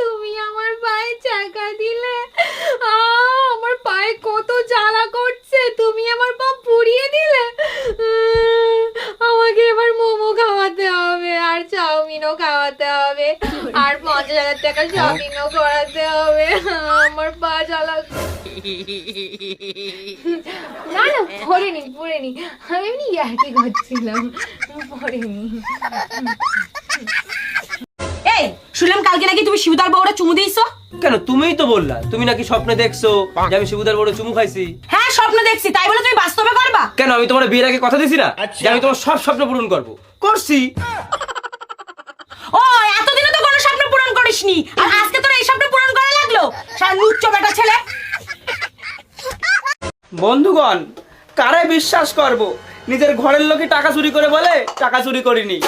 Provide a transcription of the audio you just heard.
তুমি আমার পায়ে চাকা দিলে। আমার পায়ে কত জ্বালা করছে। তুমি আমার পা পুড়িয়ে দিলে। আমাকে এবার মোমো খাওয়াতে হবে, আর চাউমিনও খাওয়াতে হবে, আর পঞ্চাশ হাজার টাকা শপিংও করাতে হবে। আমার পা জ্বালা না না পড়েনি পড়েনি আমি এমনি ইয়ার্কি করছিলাম পড়েনি শুনলাম কালকে নাকি তুমি শিবদার বউরা চুমু দিয়েছ? কেন? তুমিই তো বললা। তুমি নাকি স্বপ্নে দেখছ যে আমি শিবুদার বড় চুমু খাইছি? হ্যাঁ স্বপ্ন দেখছি। তাই বলে তুমি বাস্তবে করবা? কেন? আমি তোমার বিয়ের আগে কথা দিছি না? যে আমি তোমার সব স্বপ্ন পূরণ করব। করছি। ও এতদিনে তো কোনো স্বপ্ন পূরণ করিসনি। আর আজকে তোর এই স্বপ্ন পূরণ করা লাগল? সারা লুচ্চ বেটা ছেলে। বন্ধুগণ কারে বিশ্বাস করব? নিজের ঘরের লোকে টাকা চুরি করে বলে টাকা চুরি করিনি।